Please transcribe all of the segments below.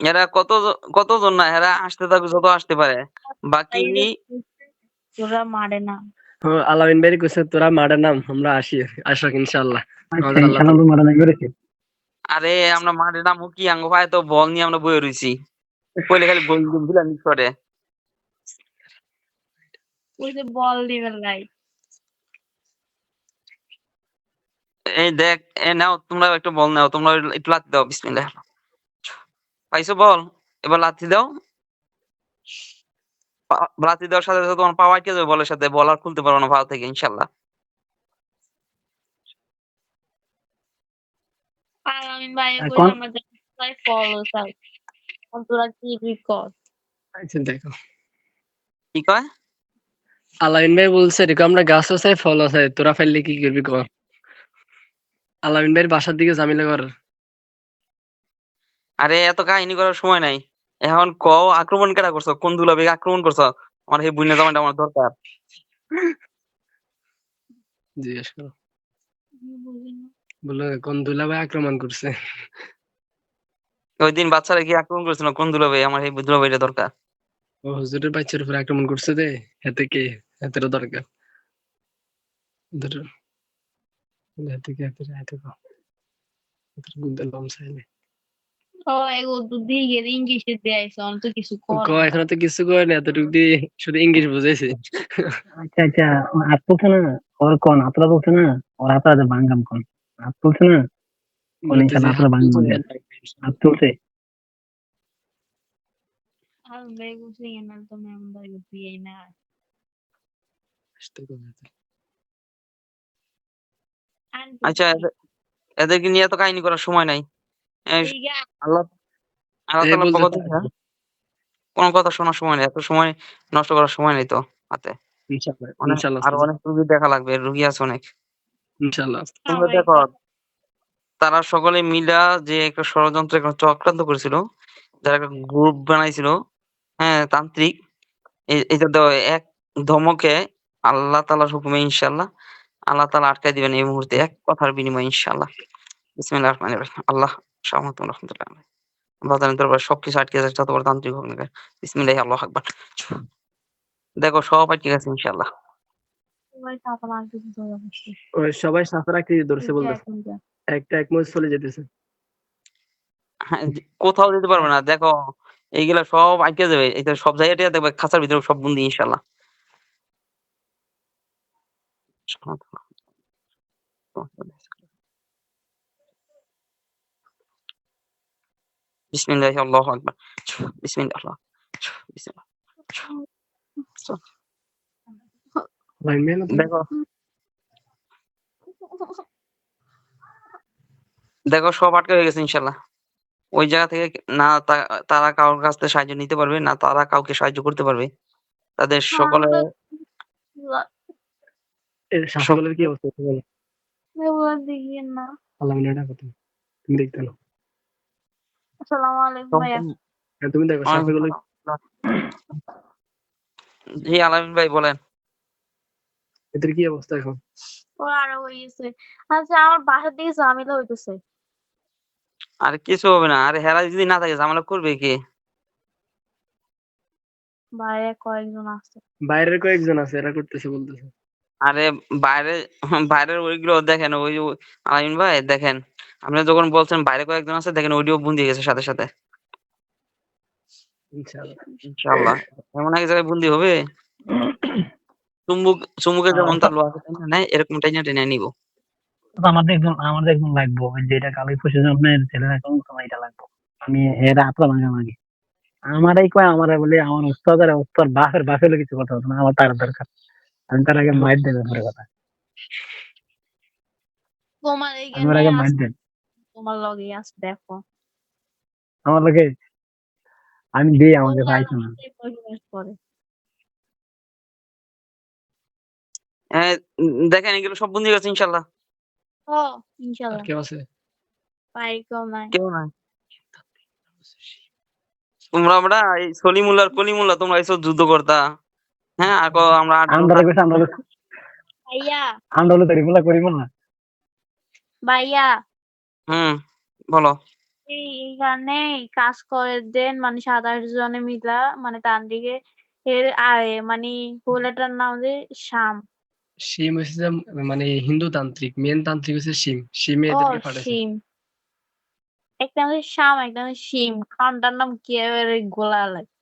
এরা কত কতজন না এরা আসতে থাকুক যত আসতে পারে। বাকি তোরা মারে না। ও, আলামিন ভাই কইছে তোরা মাঠে নাম আমরা আসি আসক ইনশাআল্লাহ। মারা করেছে। আরে আমরা মাঠে নামু কি আঙ্গ ভাই তো বল নিয়ে আমরা বয়ে রইছি। কইলে খালি গোল দিলা মিস করে ওই যে বল দিবে লাই এই দেখ এ নাও তোমরা একটু বল নাও তোমরা একটু লাথি দাও বিসমিল্লাহ। পাইছো বল এবার লাথি দাও। লাথি দেওয়ার সাথে সাথে তোমার পাওয়া আটকে যাবে বলের সাথে বল আর খুলতে পারব না ভালো থেকে ইনশাল্লাহ আলামিন কি আচ্ছা কয়? আলামিন ভাই বলছে এরকম আমরা গাছ চাই ফল চাই তোরা ফেললে কি করবি কর আলামিন ভাইয়ের বাসার দিকে ঝামেলা কর আরে এত কাহিনী করার সময় নাই। এখন ক আক্রমণ কেটা করছ? কোন দুলাবে আক্রমণ করছ? আমার এই বুইনা জামাটা আমার দরকার। জিজ্ঞেস করো। বলল কোন আক্রমণ করছে? ওই দিন বাচ্চারা কি আক্রমণ করেছিল? কোন দুলাবে আমার এই দুলাবাইটা দরকার। ও হুজুরের বাচ্চার উপর আক্রমণ করছে রে হাতে কে? হাতের দরকার। হাতে কে হাতে হাতে লম চাইলে। ও ইংলিশে দেয়াইছে অন্ত কিছু এখনও তো কিছু করে না এতটুকু দিয়ে শুধু ইংলিশ বুঝাইছে। আচ্ছা আচ্ছা হাত তুলছে না ওর কোন হাতরা তুলছে না ওর যে বাঙ্গাম কোন। না বাঙ্গাম হাত তুলছে আর সিং না। তো ম্যাম আচ্ছা এদেরকে নিয়ে এত কাহিনী করার সময় নাই। আল্লাহ আল্লাহ এই পক্ষ থেকে কোনো কথা শোনার সময় নেই এত সময় নষ্ট করার সময় নেই তো হাতে। আরও অনেক রুগী দেখা লাগবে রুগী আছে অনেক। তোমরা দেখো তারা সকলে মিলা যে একটা ষড়যন্ত্র একটা চক্রান্ত করেছিল যারা একটা গ্রুপ বানাইছিল হ্যাঁ তান্ত্রিক এটা তো এক ধমকে আল্লাহ তাআলার হুকুমে ইনশাল্লাহ আল্লাহ তালা আটকাই দিবেন এই মুহূর্তে এক কথার বিনিময়ে ইনশাল্লাহ বিসমিল্লাহির রহমানির আল্লাহ রহমতুল্লাহ আল্লাহ তাআলার দরবারে সবকিছু আটকে যাচ্ছে যত বড় তান্ত্রিক হোক না কেন। বিসমিল্লাহি আকবার। দেখো সব আটকে গেছে ইনশাআল্লাহ। সবাই আকৃতি ধরছে বলতেছে? একটা এক মাস চলে যেতেছে। হ্যাঁ, কোথাও যেতে পারবে না। দেখো এইগুলা সব আটকে যাবে। এটা সব জায়গাটাই দেখবে খাঁচার ভিতরে সব বন্দি ইনশাআল্লাহ। বিসমিল্লাহি আল্লাহু আকবার বিসমিল্লাহ আল্লাহ বিসমিল্লাহ ভাই মেয়ে না তো? দেখো দেখো সব আটকে হয়ে গেছে ইনশাআল্লাহ ওই জায়গা থেকে না তারা কারোর কাছ থেকে সাহায্য নিতে পারবে না তারা কাউকে সাহায্য করতে পারবে তাদের সকলে সকলের কি অবস্থা না আল্লাহ তুমি দেখতে না আসসালামু আলাইকুম ভাইয়া। হ্যাঁ, তুমি দেখো সাপগুলো জি আলামিন ভাই বলেন। এদের কি অবস্থা এখন? ওর আরও হয়ে গেছে। আচ্ছা আমার বাসার দিকে ঝামেলা হইতেছে। আর কিছু হবে না আরে হেরা যদি না থাকে ঝামেলা করবে কে? বাইরে কয়েকজন আছে। বাইরের কয়েকজন আছে এরা করতেছে বলতেছে। আরে বাইরে বাইরের ওইগুলো দেখেন ওই আলামিন ভাই দেখেন আপনি যখন বলছেন বাইরে কয়েকজন আছে দেখেন ওইটিও বন্দি হয়ে গেছে সাথে সাথে। ইনশাআল্লাহ। এমন এক জায়গায় বন্দি হবে? চুম্বুক চুম্বুকে যেমন লোহাকে টেনে নেয় এরকম টেনে টেনে নিব। আমাদের একজন আমাদের একজন লাগবো যেটা কালি পয়সা জন্মের ছেলেরা সময় এটা লাগবো। আমি এরা ভাঙা ভাঙি আমারই কয় আমার বলে আমার উস্তাদের উস্তার বাপের বাপের কিছু কথা হতো না আমার তার দরকার। আমি তার আগে মাইর দেবে পরে কথা তোমার আমার আগে মাইর দেন তোমার লগে আছে দেখো আমার লোকে আমি দিই আমাকে তোমার পাইছো না লগে পরিবেশ করে হ্যাঁ উম, দেখেন এগুলো সব গেছে ইনশাআল্লাহ ও আর কেউ আছে নাই কেউ নাই তোমরা আমরা এই সলিমুল্লাহ কলিমুল্লাহ তোমরা এসব যুদ্ধ করতা হ্যাঁ আমরা কইছে ভাইয়া। ভাইয়া। হুম বলো। এইখানে কাজ করে দেন মানে সাত আট জনে মিলা মানে তান্ত্রিকে এর আরে মানে পোলাটার নাম যে শ্যাম। শিম হচ্ছে মানে হিন্দু তান্ত্রিক মেন তান্ত্রিক হচ্ছে শিম শিমে এদেরকে পাঠাইছে। শিম একটা হচ্ছে শ্যাম একটা নাম শিম খানটার নাম কি এবারে গোলা লাগে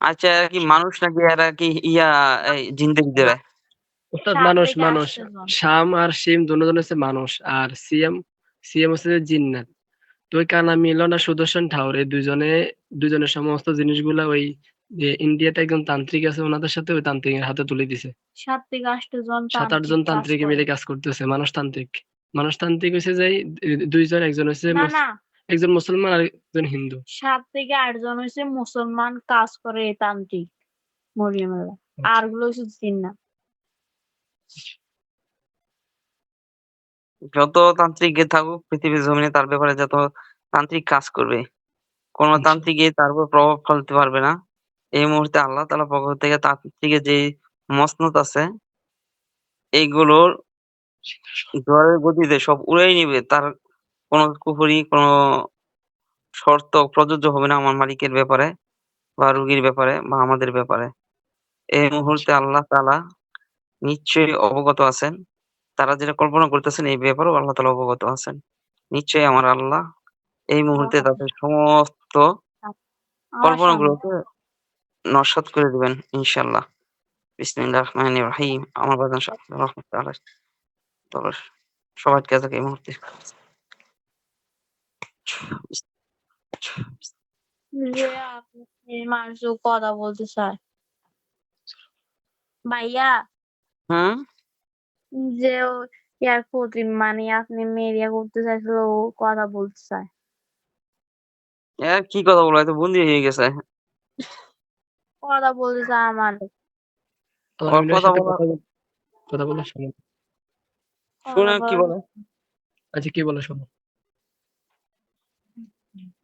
আচ্ছা এরা কি মানুষ নাকি এরা কি ইয়া এই জিন্দেগি দেবে? অর্থাৎ মানুষ মানুষ। শাম আর শিম দুজন হচ্ছে মানুষ। আর সিএম সিএম হচ্ছে যে জিন্নাত। তো ওই কানা মিলন আর সুদর্শন ঠাউর এই দুজনে দুজনের সমস্ত জিনিসগুলা ওই যে ইন্ডিয়াতে একজন তান্ত্রিক আছে ওনাদের সাথে ওই তান্ত্রিকের হাতে তুলে দিছে। সাত থেকে আট জন সাত আট জন তান্ত্রিক মিলে কাজ করতেছে মানুষ তান্ত্রিক। মানুষ তান্ত্রিক হচ্ছে যে দুইজন একজন হচ্ছে না না। একজন মুসলমান আর একজন হিন্দু। সাত থেকে আট জন হচ্ছে মুসলমান কাজ করে এই তান্ত্রিক মরিয়মেলা আচ্ছা। আরগুলো হচ্ছে জিন্না যত তান্ত্রিক থাকুক পৃথিবীর জমিনে তার ব্যাপারে যত তান্ত্রিক কাজ করবে কোন আচ্ছা। তান্ত্রিক তার উপর প্রভাব ফেলতে পারবে না। এই মুহূর্তে আল্লাহ তালা পক্ষ থেকে তান্ত্রিকের যে মসনত আছে এইগুলোর ঝড়ের গতিতে সব উড়াই নিবে তার কোনো কুফরি কোনো শর্ত প্রযোজ্য হবে না আমার মালিকের ব্যাপারে বা রুগীর ব্যাপারে বা আমাদের ব্যাপারে। এই মুহূর্তে আল্লাহ তালা নিশ্চয়ই অবগত আছেন। তারা যেটা কল্পনা করতেছেন এই ব্যাপারেও আল্লাহ তালা অবগত আছেন। নিশ্চয়ই আমার আল্লাহ এই মুহূর্তে তাদের সমস্ত কল্পনাগুলোকে নস্বাত করে দিবেন ইনশাল্লাহ বিসমিল্লাহ রহমানির রহিম। আমার বাজান রহমত আল্লাহ তবে সবাই কে এই মুহূর্তে যে আপনি কথা বলতে চায় ভাইয়া হুম যে ইয়ার প্রতি মানে আপনি মেরিয়া করতে চাইছিল ও কথা বলতে চায়। কি কথা বলো এত বন্দি হয়ে গেছে। কথা বলতে চায় আমার। কথা সাথে বলা- কথা বল- কথা বলে শোনো শুনে কি বলে? আচ্ছা কি বলে শোনো।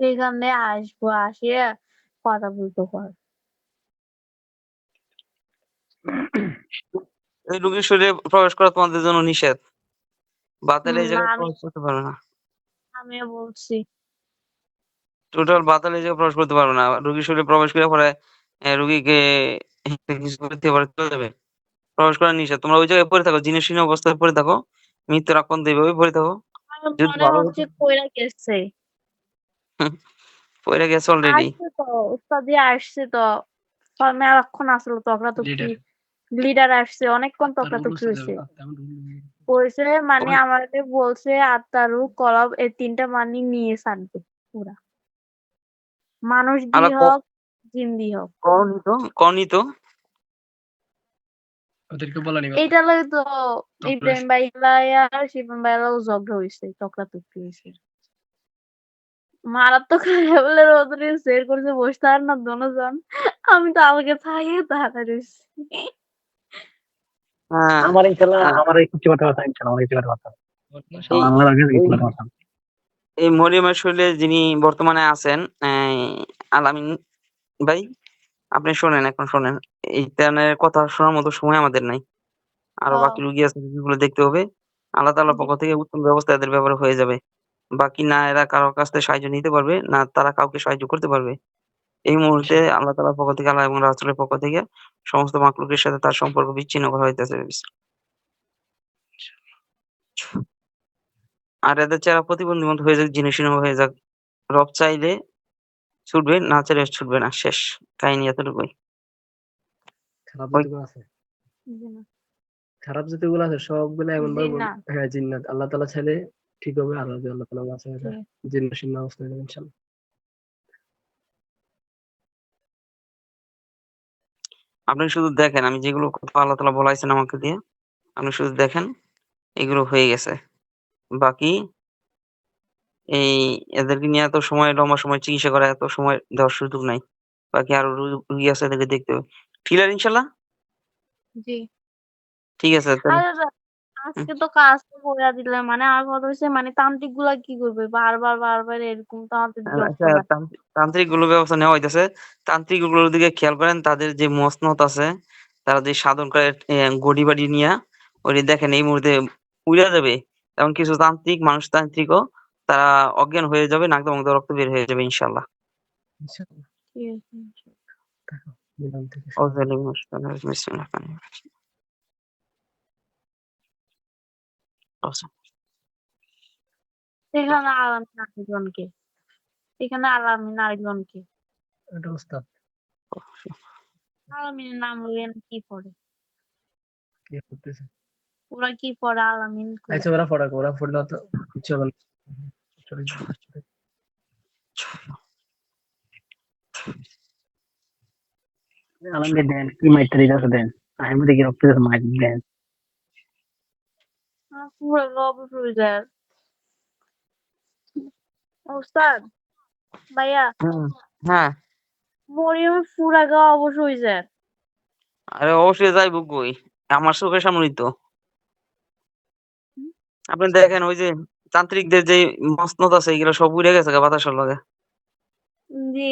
এখানে আসব আসিয়ে কথা বলতে পার এই রোগীর শরীরে প্রবেশ করা তোমাদের জন্য নিষেধ। বাতালে এই জায়গায় প্রবেশ করতে পারবে না আমিও বলছি। টোটাল বাতালে এই জায়গায় প্রবেশ করতে পারবে না। রোগীর শরীরে প্রবেশ করে পরে রোগীকে কিছু করতে পারে চলে যাবে। প্রবেশ করা নিষেধ। তোমরা ওই জায়গায় পড়ে থাকো। জিনিস অবস্থায় পড়ে থাকো। মৃত্যুর আক্রান্ত এইভাবে পড়ে থাকো যদি ভালো হচ্ছে কইরা গেছে পড়ে গেছে অলরেডি আসছে তো উস্তাদি আসছে তো। মেলাক্ষণ আসলো তখন তো কি। লিডার আসছে অনেকক্ষণ তখন তো কি হয়েছে বলছে মানে আমাকে বলছে আত্মারু কলব এই তিনটা মানি নিয়ে থাকবে পুরা। মানুষ ক- হোক জিন দিয়ে হোক। কওনি তো ওদেরকে বলা নিবে এইটা লাগে তো ইব্রাহিম ভাইলা আর শিবন ভাইলাও ঝগড়া হয়েছে তকরা তুকরি হয়েছে মারাত্মক লেভেলের ওদের শেয়ার করেছে বসতে আর না দোনোজন আমি তো আমাকে থাকে তাড়াতাড়ি হ্যাঁ। আমার ইনশাল্লাহ হ্যাঁ। আমার কিছু কথা কথা ইনশাল্লাহ কিছু কথা কথা এই- আমার আগে কিছু কথা কথা এই মরিয়মের শরীরে যিনি বর্তমানে আছেন আলামিন ভাই আপনি শোনেন এখন শোনেন। এই ত্যানের কথা শোনার মতো সময় আমাদের নাই। আরও বাকি রুগী আছে দেখতে হবে। আল্লাহ তাআলার পক্ষ থেকে উত্তম ব্যবস্থা এদের ব্যাপারে হয়ে যাবে। বাকি না এরা কারও কাছ থেকে সাহায্য নিতে পারবে না তারা কাউকে সাহায্য করতে পারবে। এই মুহূর্তে আল্লাহ তাআলার পক্ষ থেকে আল্লাহ এবং রাসূলের পক্ষ থেকে সমস্ত মাকলুকের সাথে তার সম্পর্ক বিচ্ছিন্ন করা হইতেছে। আর এদের চেহারা প্রতিবন্ধী মতো হয়ে যাক জিনিসহীন হয়ে যাক। রব চাইলে ছুটবে না চাইলে ছুটবে না। শেষ কাহিনী এতটুকুই। খারাপ ওই- যতগুলো আছে। জি না। খারাপ যতগুলো আছে সবগুলো এমন ভাবে জিন্নাত। হ্যাঁ জিন্নাত। আল্লাহ তাআলা চাইলে ঠিক হবে আর যদি আল্লাহ তাআলা বাঁচায় জি। জিন্ন শূন্য অবস্থা হয়ে যাবে ইনশাআল্লাহ। আপনি শুধু দেখেন আমি যেগুলো কথা আল্লাহ তালা বলাইছেন আমাকে দিয়ে আপনি শুধু দেখেন এগুলো হয়ে গেছে। বাকি এই এদেরকে নিয়ে এত সময় লম্বা সময় চিকিৎসা করা এত সময় দেওয়ার সুযোগ নাই। বাকি আরও রুগী আছে এদেরকে দেখতে হবে। ক্লিয়ার ইনশাল্লাহ জি। ঠিক আছে তাহলে আরে রা- আজকে তো কাজ তো করে দিলে মানে আমার কথা হচ্ছে মানে তান্ত্রিকগুলা কি করবে? বারবার বারবার এরকম তো আমাদের আচ্ছা তান্ত্রিক- তান্ত্রিকগুলো ব্যবস্থা নেওয়া হইতেছে। তান্ত্রিকগুলোর দিকে খেয়াল করেন তাদের যে মসনত আছে তারা যে সাধন করে গড়ি বাড়ি নিয়ে ওই দেখেন এই মুহূর্তে উড়ে যাবে এমন কিছু তান্ত্রিক মানুষ তান্ত্রিকও তারা অজ্ঞান হয়ে যাবে নাক দিয়ে রক্ত বের হয়ে যাবে ইনশাআল্লাহ। ইনশাআল্লাহ। Awesome. সেখানে আলামিন আরেকজনকে এখানে আলামিন আরেকজনকে এটা উস্তাদ। নাম বলেন কি পড়ে? কি পড়তেছে? ওরা কি পড়ে আলামিন আচ্ছা ওরা পড়া ওরা পড়লে তো কিছু হবে আলামিন দেন কি মাইট্রি দাস দেন? আমি দেখি রক্ত মাইট দেন। ওস্তাদ ভাইয়া হ্যাঁ অবশ্য আরে অবশ্যই যাইব কই আমার চোখের সামনেই তো। আপনি দেখেন ওই যে তান্ত্রিকদের যে মসনদ আছে এগুলো সব উড়ে গেছে বাতাসের লগে। জি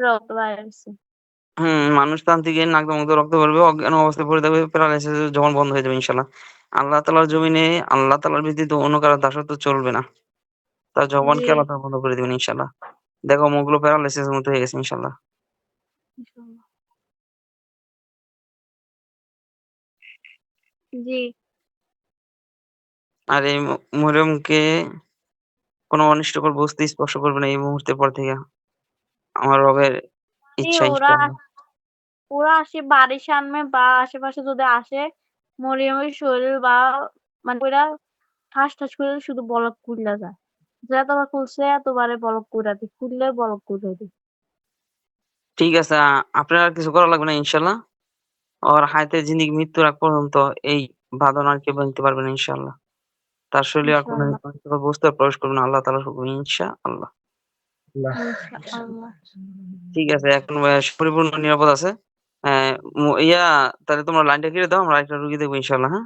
রক্ত বাইরেছে হুম মানুষ তান্ত্রিকের নাক মুখ রক্ত পড়বে অজ্ঞান অবস্থায় পড়ে থাকবে প্যারালাইসিস যখন বন্ধ হয়ে যাবে ইনশাল্লাহ। আল্লাহ তালার জমিনে আল্লাহ তালার ব্যতীত অন্য কারও দাসত্ব চলবে না। তার জবানকে। আল্লাহ বন্ধ করে দিবেন ইনশাল্লাহ দেখো মুখগুলো প্যারালাইসিস মতো হয়ে গেছে ইনশাল্লাহ জি। আর এই ম- মরিয়মকে কোনো অনিষ্টকর বস্তু স্পর্শ করবে না এই মুহূর্তের পর থেকে। আমার রবের ইচ্ছা ওরা ওরা আসে বাড়ির সামনে বা আশেপাশে যদি আসে মরিয়মের শরীর বা মানে ওরা ঠাস ঠাস করে শুধু বলক কুইলা যায়। যতবার খুলছে এতবারে বলক কুইরা দি খুললে বলক কুইরা দি। ঠিক আছে আপনার কিছু করা লাগবে না ইনশাল্লাহ। ওর হায়াতে জিন্দিগি মৃত্যুর আগ পর্যন্ত এই বাঁধন আর কেউ ভাঙতে পারবে না ইনশাল্লাহ। তার শরীরে আর কোনো। বস্তু প্রবেশ করবে না আল্লাহ তাআলার হুকুম ইনশাআল্লাহ। আল্লাহ। ঠিক আছে এখন পরিপূর্ণ নিরাপদ আছে? ইয়া তাহলে তোমরা লাইনটা কেটে দাও আমরা একটা রুগী দেখব ইনশাল্লাহ হ্যাঁ?